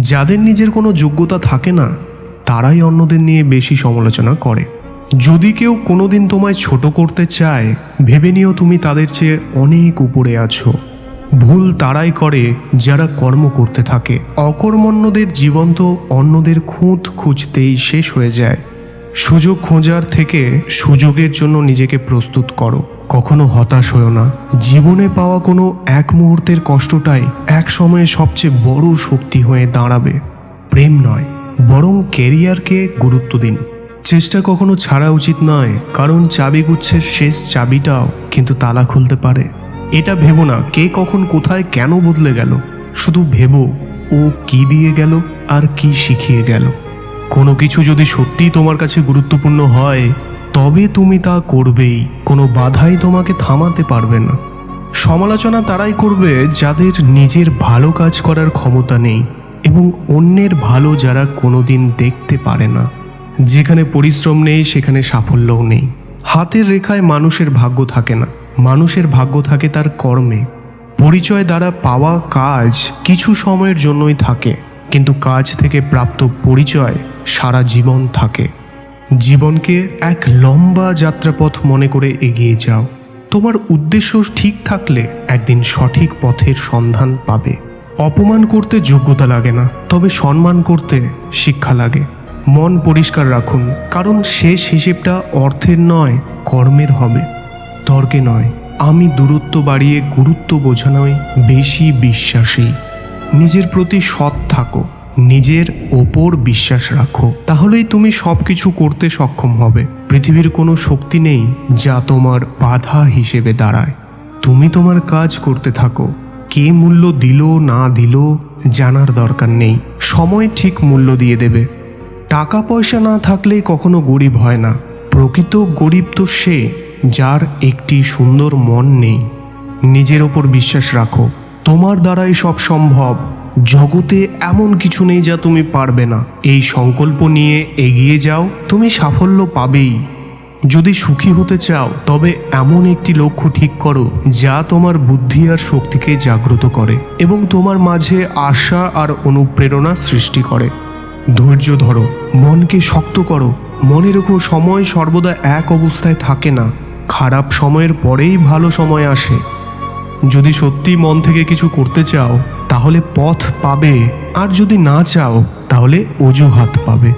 যাদের নিজের কোনো যোগ্যতা থাকে না, তারাই অন্যদের নিয়ে বেশি সমালোচনা করে। যদি কেউ কোনোদিন তোমায় ছোট করতে চায়, ভেবে নিও তুমি তাদের চেয়ে অনেক উপরে আছো। ভুল তারাই করে যারা কর্ম করতে থাকে। অকর্মণ্যদের জীবন তো অন্যদের খুঁত খুঁজতেই শেষ হয়ে যায়। সুযোগ খোঁজার থেকে সুযোগের জন্য নিজেকে প্রস্তুত করো। কখনো হতাশ হও না। জীবনে পাওয়া কোনো এক মুহূর্তের কষ্টটাই এক সময়ে সবচেয়ে বড় শক্তি হয়ে দাঁড়াবে। প্রেম নয়, বরং কেরিয়ারকে গুরুত্ব দিন। চেষ্টা কখনো ছাড়া উচিত নয়, কারণ চাবিগুচ্ছের শেষ চাবিটাও কিন্তু তালা খুলতে পারে। এটা ভেবো না, কে কখন কোথায় কেন বদলে গেল। শুধু ভেবো, ও কি দিয়ে গেল আর কি শিখিয়ে গেল। কোনো কিছু যদি সত্যিই তোমার কাছে গুরুত্বপূর্ণ হয় তবে তুমি তা করবেই, কোনো বাধাই তোমাকে থামাতে পারবে না। সমালোচনা তারাই করবে যাদের নিজের ভালো কাজ করার ক্ষমতা নেই এবং অন্যের ভালো যারা কোনোদিন দেখতে পারে না। যেখানে পরিশ্রম নেই, সেখানে সাফল্যও নেই। হাতের রেখায় মানুষের ভাগ্য থাকে না। মানুষের ভাগ্য থাকে তার কর্মে। পরিচয় দ্বারা পাওয়া কাজ কিছু সময়ের জন্যই থাকে, কিন্তু কাজ থেকে প্রাপ্ত পরিচয় সারা জীবন থাকে। জীবনকে এক লম্বা যাত্রাপথ মনে করে এগিয়ে যাও। তোমার উদ্দেশ্য ঠিক থাকলে একদিন সঠিক পথের সন্ধান পাবে। অপমান করতে যোগ্যতা লাগে না, তবে সম্মান করতে শিক্ষা লাগে। মন পরিষ্কার রাখুন, কারণ শেষ হিসেবটা অর্থের নয়, কর্মের হবে। তর্কে নয়, আমি দূরত্ব বাড়িয়ে গুরুত্ব বোঝানোয় বেশি বিশ্বাসী। নিজের প্রতি সৎ থাকো। নিজের ওপর বিশ্বাস রাখো। তাহলেই তুমি সব কিছু করতে সক্ষম হবে। পৃথিবীর কোনো শক্তি নেই যা তোমার বাধা হিসেবে দাঁড়ায়। তুমি তোমার কাজ করতে থাকো। কে মূল্য দিল, না দিল, জানার দরকার নেই। সময় ঠিক মূল্য দিয়ে দেবে। টাকা পয়সা না থাকলেই কখনো গরিব হয় না। প্রকৃত গরিব তো সে যার একটি সুন্দর মন নেই। নিজের ওপর বিশ্বাস রাখো। তোমার দ্বারাই সব সম্ভব। জগতে এমন কিছু নেই যা তুমি পারবে না। এই সংকল্প নিয়ে এগিয়ে যাও, তুমি সাফল্য পাবেই। যদি সুখী হতে চাও, তবে এমন একটি লক্ষ্য ঠিক করো, যা তোমার বুদ্ধি আর শক্তিকে জাগ্রত করে এবং তোমার মাঝে আশা আর অনুপ্রেরণা সৃষ্টি করে। ধৈর্য ধরো, মনকে শক্ত করো, মনে রেখো সময় সর্বদা এক অবস্থায় থাকে না, খারাপ সময়ের পরেই ভালো সময় আসে। যদি সত্যি মন থেকে কিছু করতে চাও তাহলে পথ পাবে। আর যদি না চাও তাহলে অজুহাত পাবে।